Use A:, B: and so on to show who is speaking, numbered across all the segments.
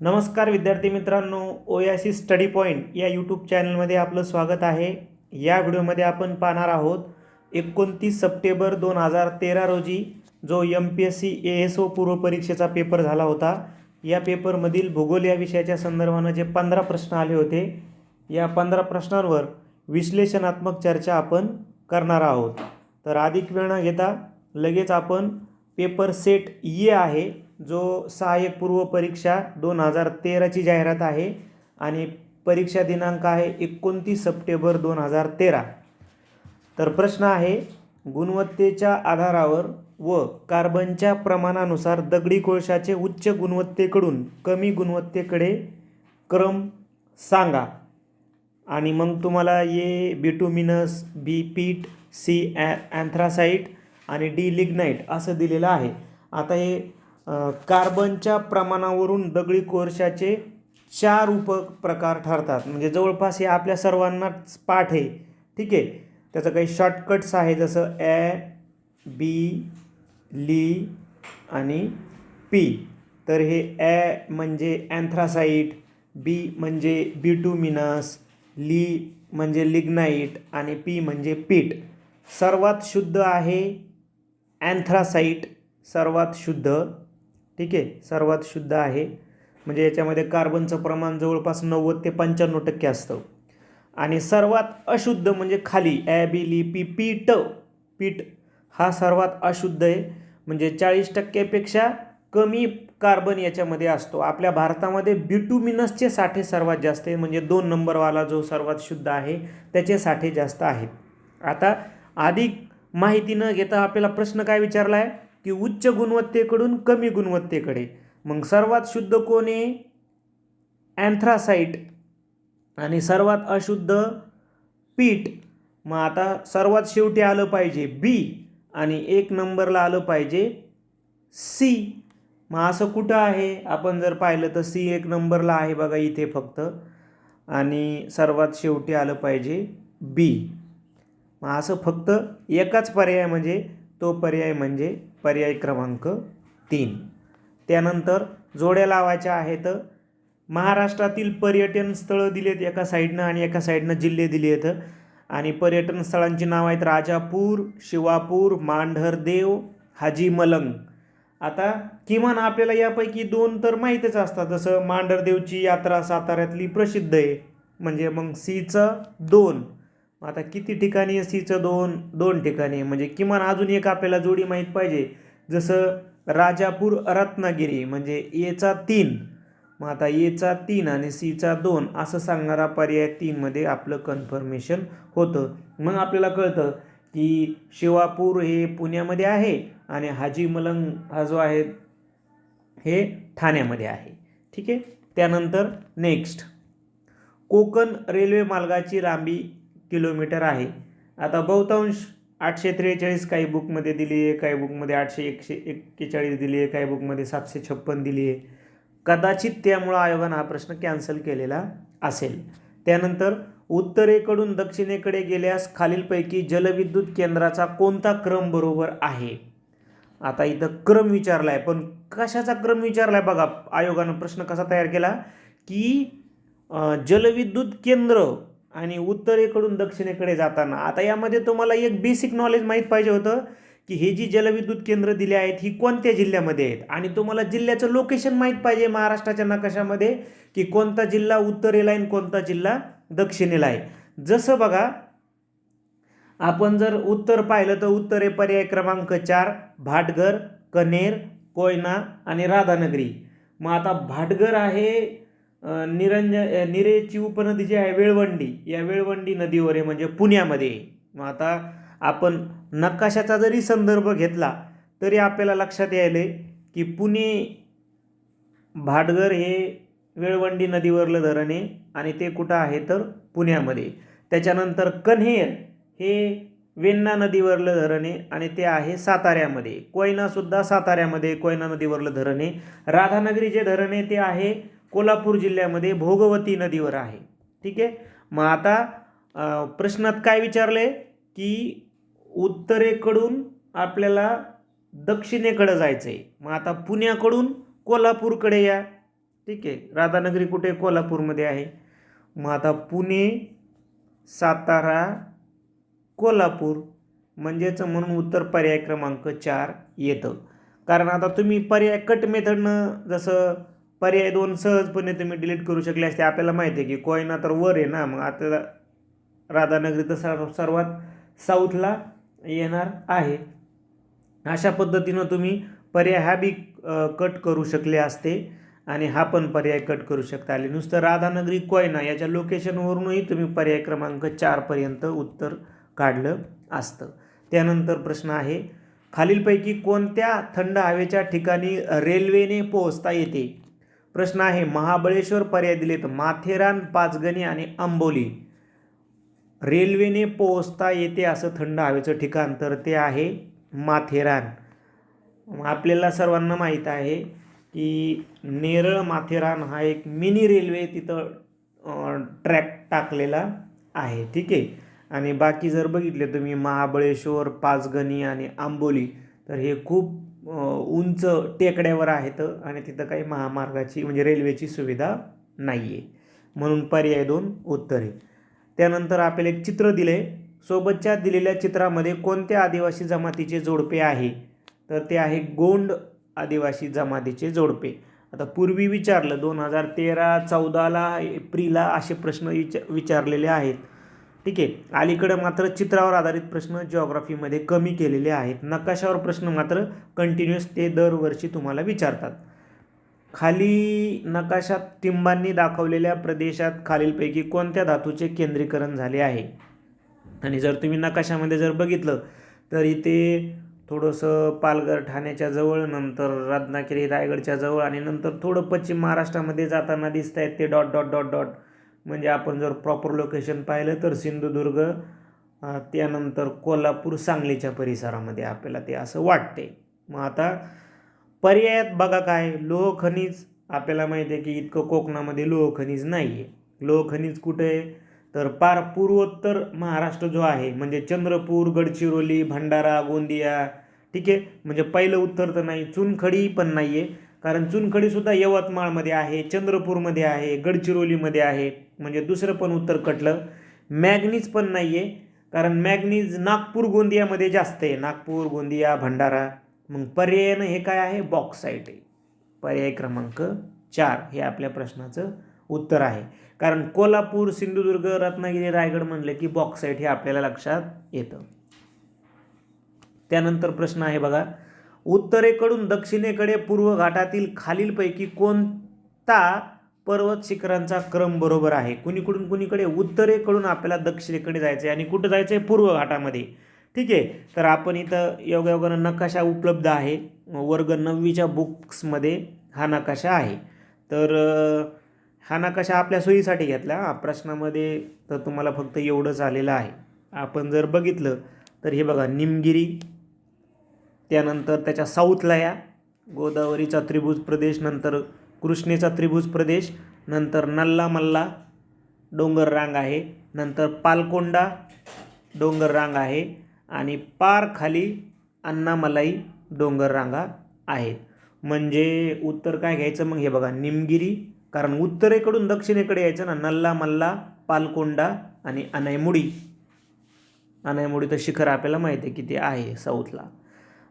A: नमस्कार विद्यार्थी मित्रांनो ओयासी स्टडी पॉईंट या यूट्यूब चॅनलमध्ये आपलं स्वागत आहे. या व्हिडिओमध्ये आपण पाहणार आहोत एकोणतीस सप्टेंबर दोन हजार तेरा रोजी जो M P S C A S O पूर्वपरीक्षेचा paper झाला होता या पेपरमधील भूगोल या विषयाच्या संदर्भानं जे पंधरा प्रश्न आले होते या पंधरा प्रश्नांवर विश्लेषणात्मक चर्चा आपण करणार आहोत. तर अधिक वेळ न घेता लगेच आपण पेपर सेट ये आहे जो सहाय्यक पूर्व परीक्षा दोन हजार तेराची जाहिरात आहे आणि परीक्षा दिनांक आहे एकोणतीस सप्टेंबर दोन हजार तेरा. तर प्रश्न आहे गुणवत्तेच्या आधारावर व कार्बनच्या प्रमाणानुसार दगडी कोळशाचे उच्च गुणवत्तेकडून कमी गुणवत्तेकडे क्रम सांगा. आणि मग तुम्हाला ये बिटुमिनस बी पीट सी ॲ अँथ्रासाईट आणि डी लिग्नाईट असं दिलेलं आहे. आता हे कार्बनच्या प्रमाणावरून दगडी कोळशाचे चार उप प्रकार ठरतात. म्हणजे जवळपास हे आपल्या सर्वांनाच पाठ आहे. ठीक आहे? त्याचं काही शॉर्टकट्स आहे जसं ए बी ली आणि पी तर हे ए म्हणजे अँथ्रासाईट बी म्हणजे बिटुमिनस ली म्हणजे लिग्नाईट आणि पी म्हणजे पीट सर्वात शुद्ध आहे अँथ्रासाईट सर्वात शुद्ध ठीक आहे? सर्वात शुद्ध आहे. म्हणजे याच्यामध्ये कार्बनचं प्रमाण जवळपास नव्वद ते पंच्याण्णव टक्के असतं. आणि सर्वात अशुद्ध म्हणजे खाली ॲबिलिपी पी पीट पीट हा सर्वात अशुद्ध आहे. म्हणजे चाळीस टक्क्यापेक्षा कमी कार्बन याच्यामध्ये असतो. आपल्या भारतामध्ये बिटुमिनसचे साठे सर्वात जास्त आहे. म्हणजे दोन नंबरवाला जो सर्वात शुद्ध आहे त्याचे साठे जास्त आहेत. आता अधिक माहिती न घेता आपल्याला प्रश्न काय विचारला आहे की उच्च गुणवत्तेकडून कमी गुणवत्तेकडे. मग सर्वात शुद्ध कोण आहे? अँथ्रासाईट आणि सर्वात अशुद्ध पीठ. मग आता सर्वात शेवटी आलं पाहिजे बी. आणि एक नंबरला आलं पाहिजे सी. मग असं कुठं आहे? आपण जर पाहिलं तर सी एक नंबरला आहे बघा इथे फक्त. आणि सर्वात शेवटी आलं पाहिजे बी. मग असं फक्त एकाच पर्याय म्हणजे तो पर्याय म्हणजे पर्याय क्रमांक तीन. त्यानंतर जोड्या लावायच्या आहेत. महाराष्ट्रातील पर्यटन स्थळं दिलेत एका साईडनं आणि एका साईडनं जिल्हे दिले आहेत आणि पर्यटन स्थळांची नावं आहेत राजापूर शिवापूर मांढरदेव हाजी मलंग. आता किमान आपल्याला यापैकी दोन तर माहीतच असतात. जसं मांढरदेवची यात्रा साताऱ्यातली प्रसिद्ध आहे. म्हणजे मग सीचं दोन. मग आता किती ठिकाणी आहे? सीचं दोन दोन ठिकाणी आहे. म्हणजे किमान अजून एक आपल्याला जोडी माहीत पाहिजे. जसं राजापूर रत्नागिरी म्हणजे एचा तीन. मग आता एचा तीन आणि सीचा दोन असं सांगणारा पर्याय तीनमध्ये आपलं कन्फर्मेशन होतं. मग आपल्याला कळतं की शिवापूर हे पुण्यामध्ये आहे आणि हाजी मलंग हा जो आहे हे ठाण्यामध्ये आहे. ठीक आहे? त्यानंतर नेक्स्ट कोकण रेल्वे मार्गाची लांबी किलोमीटर आहे. आता बहुतांश आठशे त्रेचाळीस काही बुकमध्ये दिली आहे काही बुकमध्ये आठशे एकशे एक्केचाळीस दिली आहे काही बुकमध्ये सातशे छप्पन दिली आहे. कदाचित त्यामुळं आयोगानं हा प्रश्न कॅन्सल केलेला असेल. त्यानंतर उत्तरेकडून दक्षिणेकडे गेल्यास खालीलपैकी जलविद्युत केंद्राचा कोणता क्रम बरोबर आहे? आता इथं क्रम विचारला आहे पण कशाचा क्रम विचारला आहे बघा आयोगानं प्रश्न कसा तयार केला? की जलविद्युत केंद्र आणि उत्तरेकडून दक्षिणेकडे जाताना. आता यामध्ये तुम्हाला एक बेसिक नॉलेज माहीत पाहिजे होतं की हे जी जलविद्युत केंद्र दिली आहेत ही कोणत्या जिल्ह्यामध्ये आहेत? आणि तुम्हाला जिल्ह्याचं लोकेशन माहीत पाहिजे महाराष्ट्राच्या नकाशामध्ये की कोणता जिल्हा उत्तरेला आहे आणि कोणता जिल्हा दक्षिणेला आहे. जसं बघा आपण जर उत्तर पाहिलं तर उत्तरे पर्याय क्रमांक चार भाटघर कनेर कोयना आणि राधानगरी. मग आता भाटघर आहे निरंज अ, निरेची उपनदी जी आहे वेळवंडी. या वेळवंडी नदीवर आहे म्हणजे पुण्यामध्ये मग आता आपण नकाशाचा जरी संदर्भ घेतला तरी आपल्याला लक्षात यायले की पुणे भाटघर हे वेळवंडी नदीवरलं धरण आहे आणि ते कुठं आहे तर पुण्यामध्ये. त्याच्यानंतर कन्हेर हे वेण्णा नदीवरलं धरण आहे आणि ते आहे साताऱ्यामध्ये. कोयनासुद्धा साताऱ्यामध्ये कोयना नदीवरलं धरण आहे. राधानगरी जे धरण आहे ते आहे कोल्हापूर जिल्ह्यामध्ये भोगवती नदीवर आहे. ठीक आहे? मग आता प्रश्नात काय विचारले? की उत्तरेकडून आपल्याला दक्षिणेकडं जायचं आहे मग आता पुण्याकडून कोल्हापूरकडे या. ठीक आहे? राधानगरी कुठे? कोल्हापूरमध्ये आहे. मग आता पुणे सातारा कोल्हापूर म्हणजेच म्हणून उत्तर पर्याय क्रमांक चार येतं. कारण आता तुम्ही पर्याय कट मेथडनं जसं पर्याय दोन सहजपणे तुम्ही डिलीट करू शकले असते. आपल्याला माहिती आहे की कोयना तर वर आहे ना मग आता राधानगरी तर सर्व सर्वात साऊथला येणार आहे. अशा पद्धतीनं तुम्ही पर्याय हा बी कट करू शकले असते आणि हा पण पर्याय कट करू शकता आले. नुसतं राधानगरी कोयना याच्या लोकेशनवरूनही तुम्ही पर्याय क्रमांक चारपर्यंत उत्तर काढलं असतं. त्यानंतर प्रश्न आहे खालीलपैकी कोणत्या थंड हवेच्या ठिकाणी रेल्वेने पोहोचता येते? प्रश्न आहे महाबळेश्वर पर्याय दिलेत माथेरान पाचगणी आणि आंबोली. रेल्वेने पोहोचता येते असं थंड हवेचं ठिकाण तर ते आहे माथेरान. आपल्याला सर्वांना माहीत आहे की नेरळ माथेरान हा एक मिनी रेल्वे तिथं ट्रॅक टाकलेला आहे ठीक आहे? आणि बाकी जर बघितले तुम्ही महाबळेश्वर पाचगणी आणि आंबोली तर हे खूप उंच टेकड्यावर आहेत आणि तिथं काही महामार्गाची म्हणजे रेल्वेची सुविधा नाही आहे म्हणून पर्याय दोन उत्तर आहे. त्यानंतर आपल्याला एक चित्र दिले सोबतच्या दिलेल्या चित्रामध्ये कोणत्या आदिवासी जमातीचे जोडपे आहे? तर ते आहे गोंड आदिवासी जमातीचे जोडपे. आता पूर्वी विचारलं दोन हजार तेरा चौदाला एप्रिलला असे प्रश्न विच विचारलेले आहेत. ठीक आहे. अलीकडं मात्र चित्रावर आधारित प्रश्न जिओग्राफीमध्ये कमी केलेले आहेत. नकाशावर प्रश्न मात्र कंटिन्युअस ते दरवर्षी तुम्हाला विचारतात. खाली नकाशात टिंबांनी दाखवलेल्या प्रदेशात खालीलपैकी कोणत्या धातूचे केंद्रीकरण झाले आहे? आणि जर तुम्ही नकाशामध्ये जर बघितलं तर इथे थोडंसं पालघर ठाण्याच्या जवळ नंतर रत्नागिरी रायगडच्या जवळ आणि नंतर थोडं पश्चिम महाराष्ट्रामध्ये जाताना दिसत आहेत ते डॉट डॉट डॉट डॉट म्हणजे आपण जर प्रॉपर लोकेशन पाहिलं तर सिंधुदुर्ग त्यानंतर कोल्हापूर सांगलीच्या परिसरामध्ये आपल्याला ते असं वाटते. मग आता पर्यायात बघा काय लोह खनिज आपल्याला माहिती आहे की इतकं कोकणामध्ये लोहखनिज नाही आहे लोह खनिज कुठे आहे? तर पार पूर्वोत्तर महाराष्ट्र जो आहे म्हणजे चंद्रपूर गडचिरोली भंडारा गोंदिया ठीक आहे? म्हणजे पहिलं उत्तर तर नाही चुनखडी पण नाही आहे कारण चुनखडीसुद्धा यवतमाळमध्ये आहे चंद्रपूरमध्ये आहे गडचिरोलीमध्ये आहे. म्हणजे दुसरं पण उत्तर कटलं. मॅग्नीज पण नाही आहे कारण मॅग्नीज नागपूर गोंदियामध्ये जास्त आहे. नागपूर गोंदिया भंडारा. मग पर्यायानं हे काय आहे? बॉक्साईट आहे. पर्याय क्रमांक चार हे आपल्या प्रश्नाचं उत्तर आहे. कारण कोल्हापूर सिंधुदुर्ग रत्नागिरी रायगड म्हणलं की बॉक्साईट हे आपल्याला लक्षात येतं. त्यानंतर प्रश्न आहे बघा. उत्तरेकडून दक्षिणेकडे पूर्व घाटातील खालीलपैकी कोणता पर्वत शिखरांचा क्रम बरोबर आहे. कुणीकडून कुणीकडे उत्तरेकडून आपल्याला दक्षिणेकडे जायचं आहे आणि कुठं जायचं आहे पूर्व घाटामध्ये. ठीक आहे? तर आपण इथं योगायोगानं नकाशा उपलब्ध आहे. वर्ग नववीच्या बुक्समध्ये हा नकाशा आहे. तर हा नकाशा आपल्या सोयीसाठी घेतला. हा प्रश्नामध्ये तर तुम्हाला फक्त एवढंच आलेलं आहे. आपण जर बघितलं तर हे बघा निमगिरी त्यानंतर त्याच्या साऊथला या. गोदावरीचा त्रिभुज प्रदेश नंतर कृष्णेचा त्रिभुज प्रदेश नंतर नल्ला मल्ला डोंगर रांग आहे नंतर पालकोंडा डोंगर रांग आहे आणि पार खाली अन्नामलाई डोंगर रांगा आहेत. म्हणजे उत्तर काय घ्यायचं मग हे बघा निमगिरी कारण उत्तरेकडून दक्षिणेकडे यायचं ना नल्ला मल्ला पालकोंडा आणि अनायमुडी. अनयमुडीचं तर शिखर आपल्याला माहिती आहे की ते आहे साऊथला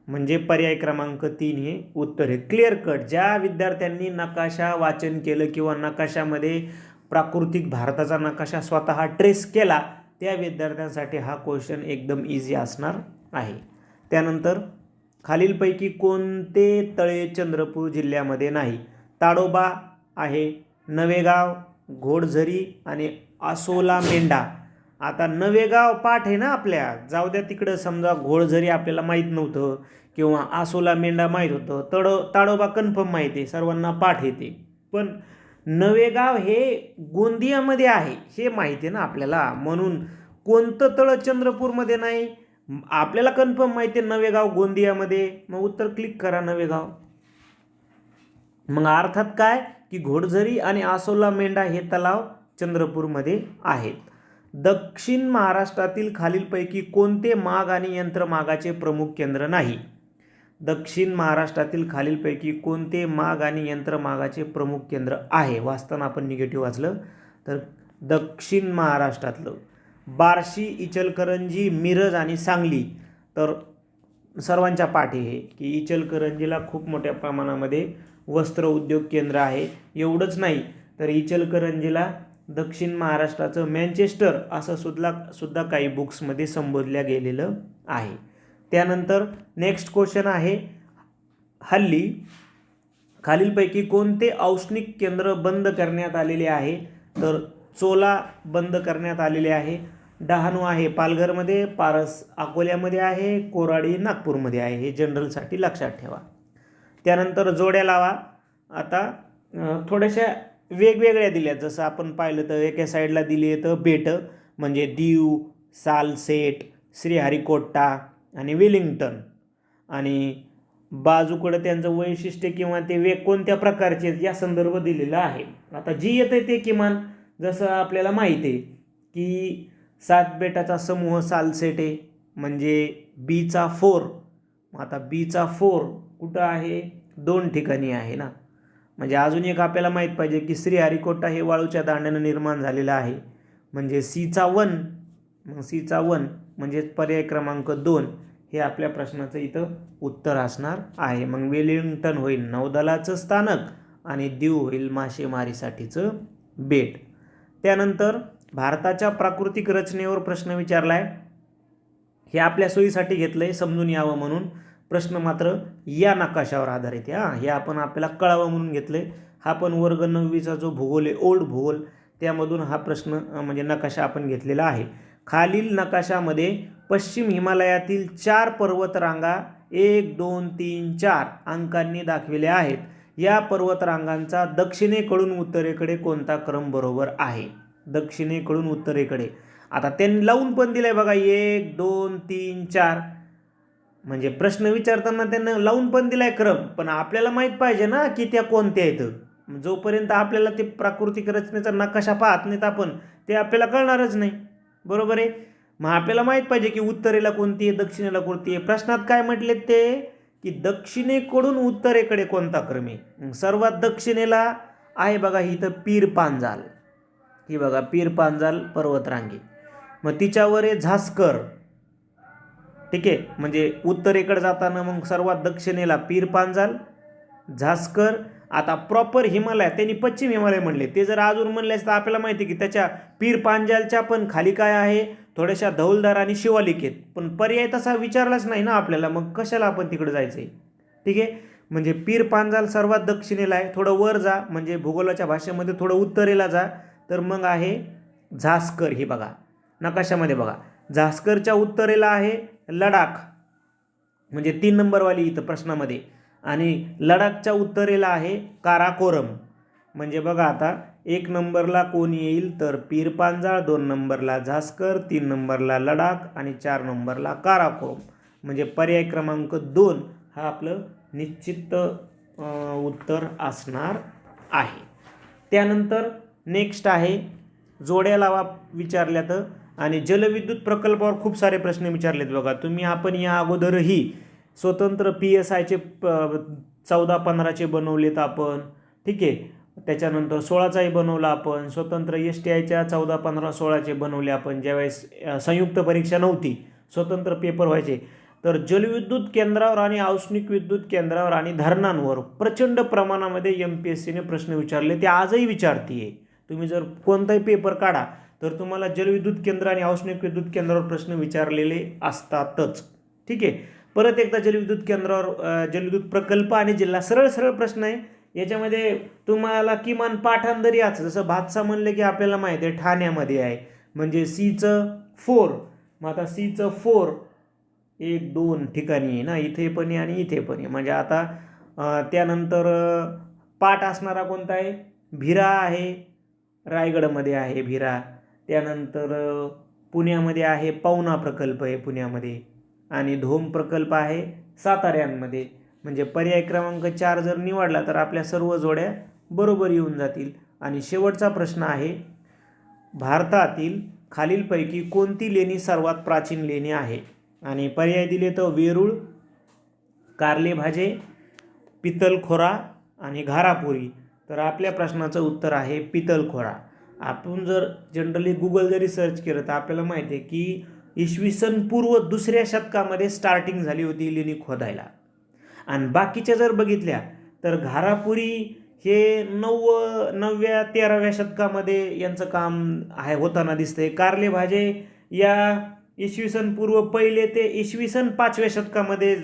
A: म्हणजे पर्याय क्रमांक तीन हे उत्तर आहे. क्लिअर कट ज्या विद्यार्थ्यांनी नकाशा वाचन केलं किंवा नकाशामध्ये प्राकृतिक भारताचा नकाशा स्वतः ट्रेस केला त्या विद्यार्थ्यांसाठी हा क्वेश्चन एकदम इझी असणार आहे. त्यानंतर खालीलपैकी कोणते तळे चंद्रपूर जिल्ह्यामध्ये नाही? ताडोबा आहे नवेगाव घोडझरी आणि आसोला मेंढा. आता नवेगाव पाठ आहे ना आपल्या जाऊ द्या तिकडं समजा घोडझरी आपल्याला माहीत नव्हतं किंवा आसोला मेंढा माहीत होतं तडो ताडोबा कन्फर्म माहिती आहे सर्वांना पाठ येते पण नवेगाव हे गोंदियामध्ये आहे हे माहिती आहे ना आपल्याला. म्हणून कोणतं तळं चंद्रपूरमध्ये नाही आपल्याला कन्फर्म माहिती आहे नवेगाव गोंदियामध्ये. मग उत्तर क्लिक करा नवेगाव मग अर्थात काय? की घोडझरी आणि आसोला मेंढा हे तलाव चंद्रपूरमध्ये आहेत. दक्षिण महाराष्ट्रातील खालीलपैकी कोणते माग आणि यंत्रमागाचे प्रमुख केंद्र नाही? दक्षिण महाराष्ट्रातील खालीलपैकी कोणते माग आणि यंत्रमागाचे प्रमुख केंद्र आहे? वाचताना आपण निगेटिव्ह वाचलं तर दक्षिण महाराष्ट्रातलं. बार्शी इचलकरंजी मिरज आणि सांगली. तर सर्वांच्या पाठी हे की इचलकरंजीला खूप मोठ्या प्रमाणामध्ये वस्त्र उद्योग केंद्र आहे. एवढंच नाही तर इचलकरंजीला दक्षिण महाराष्ट्राचं मँचेस्टर असं सुद्धा सुद्धा काही बुक्समध्ये संबोधल्या गेलेलं आहे. त्यानंतर नेक्स्ट क्वेश्चन आहे हल्ली खालीलपैकी कोणते औष्णिक केंद्र बंद करण्यात आलेले आहे? तर चोला बंद करण्यात आलेले आहे डहाणू आहे पालघरमध्ये पारस अकोल्यामध्ये आहे कोराडी नागपूरमध्ये आहे. हे जनरलसाठी लक्षात ठेवा. त्यानंतर जोड्या लावा. आता थोड्याशा वेगवेगळ्या दिल्यात जसं आपण पाहिलं तर एका साईडला दिली आहे तर बेट म्हणजे दीव सालसेट श्रीहरिकोट्टा आणि वेलिंग्टन. आणि बाजूकडं त्यांचं वैशिष्ट्य किंवा ते वेग कोणत्या प्रकारचे या संदर्भ दिलेला आहे. आता जी येतं ते किमान जसं आपल्याला माहीत आहे की सात बेटाचा समूह सालसेट आहे म्हणजे बीचा फोर आता बीचा फोर कुठं आहे? दोन ठिकाणी आहे ना. म्हणजे अजून एक आपल्याला माहीत पाहिजे की श्रीहरिकोटा हे वाळूच्या दांड्यानं निर्माण झालेलं आहे. म्हणजे सीचा वन मग सीचा वन म्हणजेच पर्याय क्रमांक दोन हे आपल्या प्रश्नाचं इथं उत्तर असणार आहे. मग वेलिंग्टन होईल नौदलाचं स्थानक आणि दीव होईल मासेमारीसाठीचं बेट. त्यानंतर भारताच्या प्राकृतिक रचनेवर प्रश्न विचारला आहे हे आपल्या सोयीसाठी घेतलं आहे समजून यावं म्हणून. प्रश्न मात्र या नकाशावर आधारित आहे हां. हे आपण आपल्याला कळावं म्हणून घेतलं आहे हा पण वर्ग नववीचा जो भूगोल आहे ओल्ड भूगोल त्यामधून हा प्रश्न म्हणजे नकाशा आपण घेतलेला आहे. खालील नकाशामध्ये पश्चिम हिमालयातील चार पर्वतरांगा एक दोन तीन चार अंकांनी दाखविल्या आहेत. या पर्वतरांगांचा दक्षिणेकडून उत्तरेकडे कोणता क्रम बरोबर आहे? दक्षिणेकडून उत्तरेकडे. आता त्यांनी लावून पण दिलं आहे बघा एक दोन तीन चार. म्हणजे प्रश्न विचारताना त्यांना लावून पण दिलाय क्रम पण आपल्याला माहीत पाहिजे ना की त्या कोणत्या आहेत. जोपर्यंत आपल्याला ते प्राकृतिक रचनेचा नकाशा पाहत नाहीत आपण ते आपल्याला कळणारच नाही. बरोबर आहे? मग आपल्याला माहीत पाहिजे की उत्तरेला कोणती आहे दक्षिणेला कोणती आहे. प्रश्नात काय म्हटले ते? की दक्षिणेकडून उत्तरेकडे कोणता क्रम आहे? सर्वात दक्षिणेला आहे बघा ही इथं पीर पांजाल. ही बघा पीर पांजाल पर्वतरांगी. मग तिच्यावर आहे झास्कर. ठीक आहे? म्हणजे उत्तरेकडे जाताना मग सर्वात दक्षिणेला पीर पांजाल झास्कर आता प्रॉपर हिमालय त्यांनी पश्चिम हिमालय म्हणले. ते जर अजून म्हणले तर आपल्याला माहिती आहे की त्याच्या पीर पांजालच्या पण खाली काय आहे? थोड्याशा धौलदार आणि शिवालिक आहेत. पण पर्याय तसा विचारलाच नाही ना आपल्याला. मग कशाला आपण तिकडे जायचं आहे ठीक आहे? म्हणजे पीर पांजाल सर्वात दक्षिणेला आहे. थोडं वर जा. म्हणजे भूगोलाच्या भाषेमध्ये थोडं उत्तरेला जा. तर मग आहे झास्कर. ही बघा. नकाशामध्ये बघा. झास्करच्या उत्तरेला आहे. लडाख म्हणजे तीन नंबरवाली इथं प्रश्नामध्ये. आणि लडाखच्या उत्तरेला आहे काराकोरम. म्हणजे बघा आता एक नंबरला कोण येईल तर पीर पांजाळ दोन नंबरला झास्कर तीन नंबरला लडाख आणि चार नंबरला काराकोरम. म्हणजे पर्याय क्रमांक दोन हा आपलं निश्चित उत्तर असणार आहे. त्यानंतर नेक्स्ट आहे जोड्या लावा विचारल्या तर आणि जलविद्युत प्रकल्पावर खूप सारे प्रश्न विचारलेत बघा. तुम्ही आपण या अगोदरही स्वतंत्र पी एस आयचे प चौदा पंधराचे बनवलेत आपण. ठीक आहे? त्याच्यानंतर सोळाचाही बनवला आपण. स्वतंत्र एस टी आयच्या चौदा पंधरा सोळाचे बनवले आपण. ज्यावेळेस संयुक्त परीक्षा नव्हती स्वतंत्र पेपर व्हायचे. तर जलविद्युत केंद्रावर आणि औष्णिक विद्युत केंद्रावर आणि धरणांवर प्रचंड प्रमाणामध्ये एम पी एस सीने प्रश्न विचारले. ते आजही विचारते आहे तुम्ही जर कोणताही पेपर काढा तर तुम्हाला जलविद्युत केंद्र आणि औष्णिक विद्युत केंद्रावर प्रश्न विचारलेले असतातच. ठीक आहे? परत एकदा जलविद्युत केंद्रावर जलविद्युत प्रकल्प आणि जिल्हा सरळ सरळ प्रश्न आहे. याच्यामध्ये तुम्हाला किमान पाठांतरी याचं. जसं भातसा म्हणलं की आपल्याला माहिती आहे ठाण्यामध्ये आहे. म्हणजे सीचं फोर. मग आता सीचं फोर एक दोन ठिकाणी आहे ना? इथे पण आहे आणि इथे पण आहे. म्हणजे आता त्यानंतर पाठ असणारा कोणता आहे? भिरा आहे. रायगडमध्ये आहे भिरा. त्यानंतर पुण्यामध्ये आहे पवना प्रकल्प आहे पुण्यामध्ये. आणि धोम प्रकल्प आहे साताऱ्यांमध्ये. म्हणजे पर्याय क्रमांक चार जर निवडला तर आपल्या सर्व जोड्या बरोबर येऊन जातील. आणि शेवटचा प्रश्न आहे भारतातील खालीलपैकी कोणती लेणी सर्वात प्राचीन लेणी आहे? आणि पर्याय दिले तर वेरूळ कारले भाजे पितलखोरा आणि घारापुरी. तर आपल्या प्रश्नाचं उत्तर आहे पितलखोरा. आपण जर जनरली गुगल जरी सर्च केलं तर आपल्याला माहिती आहे की इसवी सन पूर्व दुसऱ्या शतकामध्ये स्टार्टिंग झाली होती लेणी खोदायला. आणि बाकीच्या जर बघितल्या तर घारापुरी हे नव नवव्या तेराव्या शतकामध्ये यांचं काम आहे होताना दिसतंय. कारले भाजे या इसवी सन पूर्व पहिले ते इसवी सन पाचव्या शतकामध्ये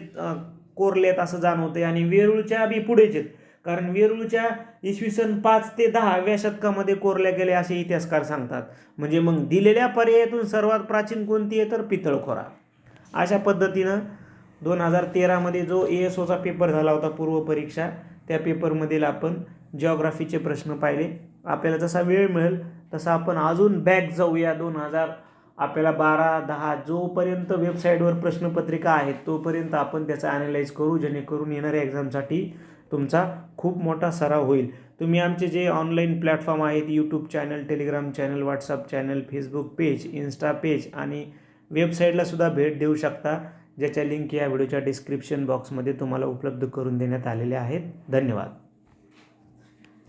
A: कोरलेत असं जाणवते आणि वेरूळच्या बी पुढेच आहेत कारण वेरूळच्या इसवी सन पाच ते दहाव्या शतकामध्ये कोरल्या गेले असे इतिहासकार सांगतात. म्हणजे मग दिलेल्या पर्यायातून सर्वात प्राचीन कोणती आहे? तर पितळखोरा. अशा पद्धतीनं दोन हजार तेरामध्ये जो ए एस ओचा पेपर झाला होता पूर्व परीक्षा त्या पेपरमधील आपण जॉग्राफीचे प्रश्न पाहिले. आपल्याला जसा वेळ मिळेल तसा आपण अजून बॅक जाऊया. दोन हजार आपल्याला बारा दहा जोपर्यंत वेबसाईटवर प्रश्नपत्रिका आहेत तोपर्यंत आपण त्याचा ॲनालाइज करू जेणेकरून येणाऱ्या एक्झामसाठी तुमचा खूप मोठा सराव होईल. तुम्ही आमचे जे ऑनलाईन प्लॅटफॉर्म आहेत YouTube channel Telegram channel WhatsApp channel Facebook page Insta page आणि वेबसाईटलासुद्धा भेट देऊ शकता ज्याच्या लिंक या व्हिडिओच्या डिस्क्रिप्शन बॉक्समध्ये तुम्हाला उपलब्ध करून देण्यात आलेल्या आहेत. धन्यवाद.